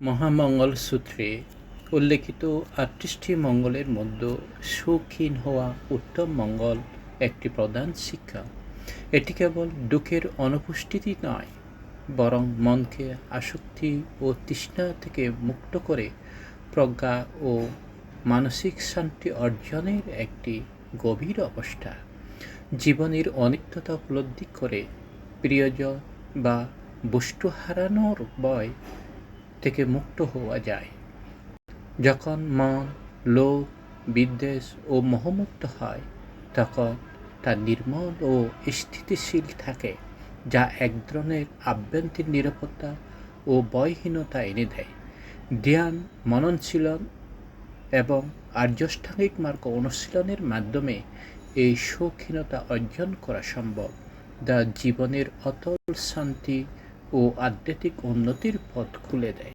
মহামঙ্গল সূত্রে উল্লেখিত আটত্রিশটি মঙ্গলের মধ্যে শৌখিন হওয়া উত্তম মঙ্গল একটি প্রধান শিক্ষা। এটি কেবল দুঃখের অনুপস্থিতি নয়, বরং মনকে আসক্তি ও তৃষ্ণা থেকে মুক্ত করে প্রজ্ঞা ও মানসিক শান্তি অর্জনের একটি গভীর অবস্থা। জীবনের অনিত্যতা উপলব্ধি করে প্রিয়জন বা বস্তু হারানোর ভয় থেকে মুক্ত হওয়া যায়। যখন মন, লোভ, বিদ্বেষ ও মোহমুক্ত হয়, তখন তা নির্মল ও স্থিতিশীল থাকে, যা এক ধরনের আভ্যন্তরীণ নিরাপত্তা ও বয়হীনতা এনে দেয়। ধ্যান, মননশীলন এবং আর্যষ্টাঙ্গিক মার্গ অনুশীলনের মাধ্যমে এই শৌখিনতা অর্জন করা সম্ভব, যা জীবনের অতল শান্তি ও আধ্যাত্মিক উন্নতির পথ খুলে দেয়।